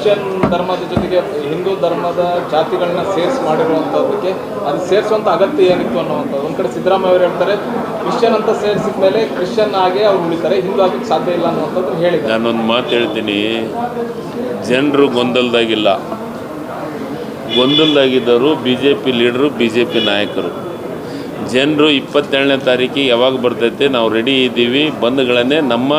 Christian ಧರ್ಮದ ಜೊತೆಗೆ ಹಿಂದೂ ಧರ್ಮದ ಜಾತಿಗಳನ್ನ ಸೇರಿಸಿ ಮಾಡಿರುವಂಥದ್ದಕ್ಕೆ ಅದು ಸೇರಿಸುವಂಥ ಅಗತ್ಯ ಏನಿತ್ತು ಅನ್ನುವಂಥದ್ದು. ಒಂದು ಕಡೆ ಸಿದ್ದರಾಮಯ್ಯ ಅವರು ಹೇಳ್ತಾರೆ, ಕ್ರಿಶ್ಚಿಯನ್ ಅಂತ ಸೇರಿಸಿದ ಮೇಲೆ ಕ್ರಿಶ್ಚಿಯನ್ ಆಗಿ ಅವ್ರು ಉಳಿತಾರೆ, ಹಿಂದೂ ಆಗಕ್ಕೆ ಸಾಧ್ಯ ಇಲ್ಲ ಅನ್ನುವಂಥದ್ದು ಹೇಳಿದ್ದಾರೆ. ನಾನೊಂದು ಮಾತು ಹೇಳ್ತೀನಿ. ಜನರು ಗೊಂದಲದಾಗಿಲ್ಲ. ಗೊಂದಲದಾಗಿದ್ದವರು B J P leader B J P ನಾಯಕರು. ಜನರು ಇಪ್ಪತ್ತೇಳನೇ ತಾರೀಕಿಗೆ ಯಾವಾಗ ಬರ್ತೈತೆ, ನಾವು ರೆಡಿ ಇದ್ದೀವಿ, ಬಂದ್ಗಳನ್ನೇ ನಮ್ಮ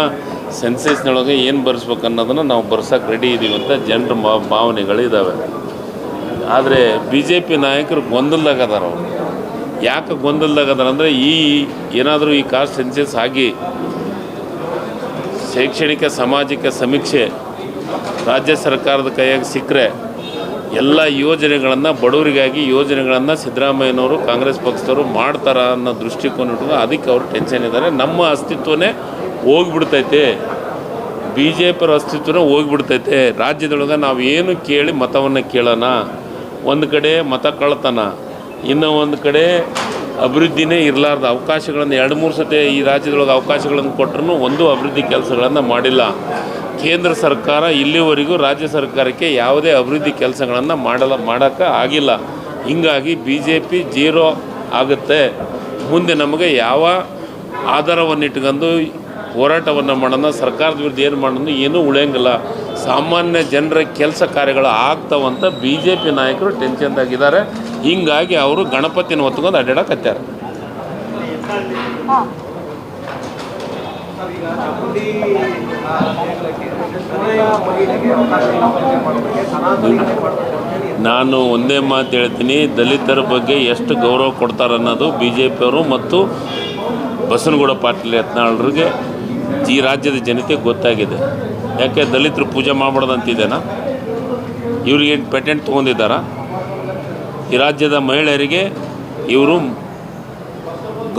ಸೆನ್ಸಸ್ನೊಳಗೆ ಏನು ಬರ್ಸ್ಬೇಕು ಅನ್ನೋದನ್ನು ನಾವು ಬರ್ಸೋಕ್ಕೆ ರೆಡಿ ಇದ್ದೀವಿ ಅಂತ ಜನರ ಭಾವನೆಗಳು ಇದ್ದಾವೆ ಆದರೆ ಬಿ ಜೆ ಪಿ ನಾಯಕರು ಗೊಂದಲದಾಗದಾರ ಅವರು. ಯಾಕೆ ಗೊಂದಲದಾಗದಾರ ಅಂದರೆ ಈ ಏನಾದರೂ ಈ ಕಾಸ್ಟ್ ಸೆನ್ಸಸ್ ಆಗಿ ಶೈಕ್ಷಣಿಕ, ಸಾಮಾಜಿಕ ಸಮೀಕ್ಷೆ ರಾಜ್ಯ ಸರ್ಕಾರದ ಕೈಯಾಗಿ ಸಿಕ್ಕರೆ ಎಲ್ಲ ಯೋಜನೆಗಳನ್ನು, ಬಡವರಿಗಾಗಿ ಯೋಜನೆಗಳನ್ನು ಸಿದ್ದರಾಮಯ್ಯನವರು, ಕಾಂಗ್ರೆಸ್ ಪಕ್ಷದವರು ಮಾಡ್ತಾರ ಅನ್ನೋ ದೃಷ್ಟಿಕೋನ ಇಟ್ಕೊಂಡು ಅದಕ್ಕೆ ಅವರು ಟೆನ್ಷನ್ ಇದ್ದಾರೆ. ನಮ್ಮ ಅಸ್ತಿತ್ವನೇ ಹೋಗ್ಬಿಡ್ತೈತೆ. B J ಪಿಯವ್ರ ಅಸ್ತಿತ್ವನೇ ಹೋಗ್ಬಿಡ್ತೈತೆ. ರಾಜ್ಯದೊಳಗೆ ನಾವು ಏನು ಕೇಳಿ ಮತವನ್ನು ಕೇಳೋಣ. ಒಂದು ಕಡೆ ಮತ ಕಳ್ತನ ಇನ್ನು ಒಂದು ಕಡೆ ಅಭಿವೃದ್ಧಿನೇ ಇರಲಾರ್ದ ಅವಕಾಶಗಳನ್ನು, ಎರಡು ಮೂರು ಸತಿ ಈ ರಾಜ್ಯದೊಳಗೆ ಅವಕಾಶಗಳನ್ನು ಕೊಟ್ಟರು ಒಂದು ಅಭಿವೃದ್ಧಿ ಕೆಲಸಗಳನ್ನು ಮಾಡಿಲ್ಲ. ಕೇಂದ್ರ ಸರ್ಕಾರ ಇಲ್ಲಿವರೆಗೂ ರಾಜ್ಯ ಸರ್ಕಾರಕ್ಕೆ ಯಾವುದೇ ಅಭಿವೃದ್ಧಿ ಕೆಲಸಗಳನ್ನು ಮಾಡಲ್ಲ ಮಾಡೋಕ್ಕೆ ಆಗಿಲ್ಲ. ಹೀಗಾಗಿ ಬಿ ಜೆ ಪಿ ಜೀರೋ ಆಗುತ್ತೆ. ಮುಂದೆ ನಮಗೆ ಯಾವ ಆಧಾರವನ್ನು ಇಟ್ಕೊಂಡು ಹೋರಾಟವನ್ನು ಮಾಡೋಣ, ಸರ್ಕಾರದ ವಿರುದ್ಧ ಏನು ಮಾಡೋಣ ಏನೂ ಉಳಿಯಂಗಿಲ್ಲ. ಸಾಮಾನ್ಯ ಜನರ ಕೆಲಸ ಕಾರ್ಯಗಳು ಆಗ್ತಾವಂತ ಬಿ ಜೆ ಪಿ ನಾಯಕರು ಟೆನ್ಷನ್ದಾಗಿದ್ದಾರೆ ಹೀಗಾಗಿ ಅವರು ಗಣಪತಿನ ಹೊತ್ಕೊಂಡು ಅಡ್ಡಾಡಕತ್ತಾರೆ ನಾನು ಒಂದೇ ಮಾತು ಹೇಳ್ತೀನಿ, ದಲಿತರ ಬಗ್ಗೆ ಎಷ್ಟು ಗೌರವ ಕೊಡ್ತಾರೆ ಅನ್ನೋದು ಬಿ ಜೆ ಪಿಯವರು ಮತ್ತು ಬಸನಗೌಡ ಪಾಟೀಲ್ ಯತ್ನಾಳರಿಗೆ ಈ ರಾಜ್ಯದ ಜನತೆ ಗೊತ್ತಾಗಿದೆ. ಯಾಕೆ ದಲಿತರು ಪೂಜೆ ಮಾಡಬಾರ್ದು ಅಂತಿದ್ದೇನಾ ಇವ್ರಿಗೆ ಪೇಟೆಂಟ್ ತೊಗೊಂಡಿದ್ದಾರಾ? ಈ ರಾಜ್ಯದ ಮಹಿಳೆಯರಿಗೆ ಇವರು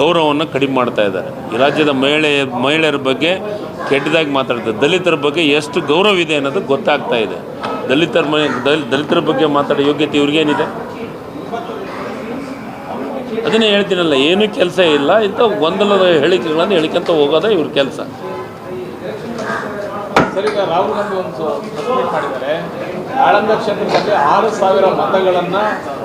ಗೌರವವನ್ನು ಕಡಿಮೆ ಮಾಡ್ತಾ ಇದ್ದಾರೆ. ಈ ರಾಜ್ಯದ ಮಹಿಳೆ, ಮಹಿಳೆಯರ ಬಗ್ಗೆ ಕೆಟ್ಟದಾಗಿ ಮಾತಾಡ್ತಾರೆ. ದಲಿತರ ಬಗ್ಗೆ ಎಷ್ಟು ಗೌರವ ಇದೆ ಅನ್ನೋದು ಗೊತ್ತಾಗ್ತಾ ಇದೆ. ದಲಿತರ ಮ ದಲಿತರ ಬಗ್ಗೆ ಮಾತಾಡೋ ಯೋಗ್ಯತೆ ಇವ್ರಿಗೇನಿದೆ ಅದನ್ನೇ ಹೇಳ್ತೀನಲ್ಲ, ಏನೂ ಕೆಲಸ ಇಲ್ಲ. ಇಂಥ ಗೊಂದಲದ ಹೇಳಿಕೆಗಳನ್ನು ಹೇಳಿಕೊಂತ ಹೋಗೋದೇ ಇವ್ರ ಕೆಲಸ. ಆಳಂದ ಕ್ಷೇತ್ರದಲ್ಲಿ ಆರು ಸಾವಿರ ಮತಗಳನ್ನು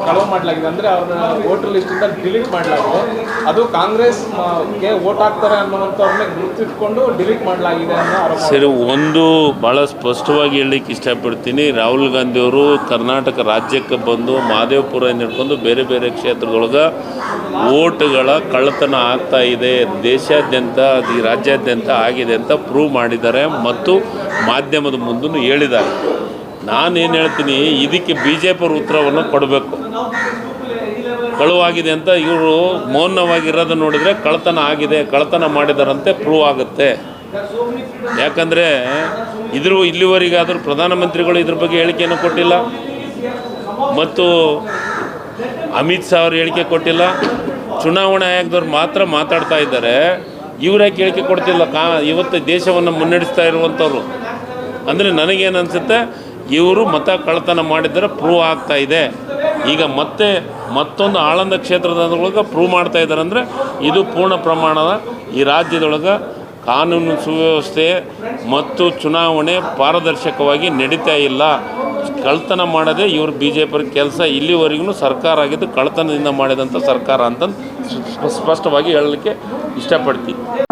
ಕಳವು ಮಾಡಲಾಗಿದೆ. ಅಂದರೆ ಅವರ ವೋಟರ್ ಲಿಸ್ಟಿಂದ ಡಿಲೀಟ್ ಮಾಡಲಾಗಿದೆ. ಅದು ಕಾಂಗ್ರೆಸ್ಗೆ ವೋಟ್ ಹಾಕ್ತಾರೆ ಅನ್ನುವಂಥವ್ರನ್ನ ಗುರುತಿಟ್ಕೊಂಡು ಡಿಲೀಟ್ ಮಾಡಲಾಗಿದೆ ಅನ್ನೋ ಸರಿ, ಒಂದು ಭಾಳ ಸ್ಪಷ್ಟವಾಗಿ ಹೇಳಲಿಕ್ಕೆ ಇಷ್ಟಪಡ್ತೀನಿ. ರಾಹುಲ್ ಗಾಂಧಿಯವರು ಕರ್ನಾಟಕ ರಾಜ್ಯಕ್ಕೆ ಬಂದು ಮಹದೇವಪುರ ಹಿಡ್ಕೊಂಡು ಬೇರೆ ಬೇರೆ ಕ್ಷೇತ್ರದೊಳಗ ಓಟ್ಗಳ ಕಳ್ಳತನ ಆಗ್ತಾ ಇದೆ. ದೇಶಾದ್ಯಂತ ಈ ರಾಜ್ಯಾದ್ಯಂತ ಆಗಿದೆ ಅಂತ ಪ್ರೂವ್ ಮಾಡಿದ್ದಾರೆ ಮತ್ತು ಮಾಧ್ಯಮದ ಮುಂದೂ ಹೇಳಿದ್ದಾರೆ. ನಾನೇನು ಹೇಳ್ತೀನಿ, ಇದಕ್ಕೆ ಬಿ ಜೆ ಪಿ ಉತ್ತರವನ್ನು ಕೊಡಬೇಕು. ಕಳುವಾಗಿದೆ ಅಂತ ಇವರು ಮೌನವಾಗಿರೋದು ನೋಡಿದರೆ ಕಳ್ತನ ಆಗಿದೆ ಕಳ್ತನ ಮಾಡಿದಾರಂತೆ ಪ್ರೂವ್ ಆಗುತ್ತೆ. ಯಾಕಂದರೆ ಇದ್ರ ಇಲ್ಲಿವರೆಗಾದರೂ ಪ್ರಧಾನಮಂತ್ರಿಗಳು ಇದ್ರ ಬಗ್ಗೆ ಹೇಳಿಕೆಯನ್ನು ಕೊಟ್ಟಿಲ್ಲ. ಮತ್ತು ಅಮಿತ್ ಶಾ ಅವರು ಹೇಳಿಕೆ ಕೊಟ್ಟಿಲ್ಲ. ಚುನಾವಣಾ ಆಯೋಗದವ್ರು ಮಾತ್ರ ಮಾತಾಡ್ತಾ ಇದ್ದಾರೆ. ಯಾಕೆ ಹೇಳಿಕೆ ಕೊಡ್ತಿಲ್ಲ? ಕಾ, ಇವತ್ತು ದೇಶವನ್ನು ಮುನ್ನಡೆಸ್ತಾ ಇರುವಂಥವ್ರು. ಅಂದರೆ ನನಗೇನು ಅನಿಸುತ್ತೆ ಇವರು ಮತ ಕಳ್ತನ ಮಾಡಿದರೆ ಪ್ರೂವ್ ಆಗ್ತಾ ಇದೆ. ಈಗ ಮತ್ತೆ ಮತ್ತೊಂದು ಆಳಂದ ಕ್ಷೇತ್ರದೊಳಗೆ ಪ್ರೂವ್ ಮಾಡ್ತಾ ಇದ್ದಾರೆ ಅಂದರೆ ಇದು ಪೂರ್ಣ ಪ್ರಮಾಣದ ಈ ರಾಜ್ಯದೊಳಗೆ ಕಾನೂನು ಸುವ್ಯವಸ್ಥೆ ಮತ್ತು ಚುನಾವಣೆ ಪಾರದರ್ಶಕವಾಗಿ ನಡೀತಾ ಇಲ್ಲ. ಕಳ್ತನ ಮಾಡದೆ ಇವರು ಬಿ ಜೆ ಪಿ ಕೆಲಸ ಇಲ್ಲಿವರೆಗೂ ಸರ್ಕಾರ ಆಗಿದ್ದು ಕಳ್ತನದಿಂದ ಮಾಡಿದಂಥ ಸರ್ಕಾರ ಅಂತಂದು ಸ್ಪ- ಸ್ಪಷ್ಟವಾಗಿ ಹೇಳಲಿಕ್ಕೆ ಇಷ್ಟಪಡ್ತೀನಿ.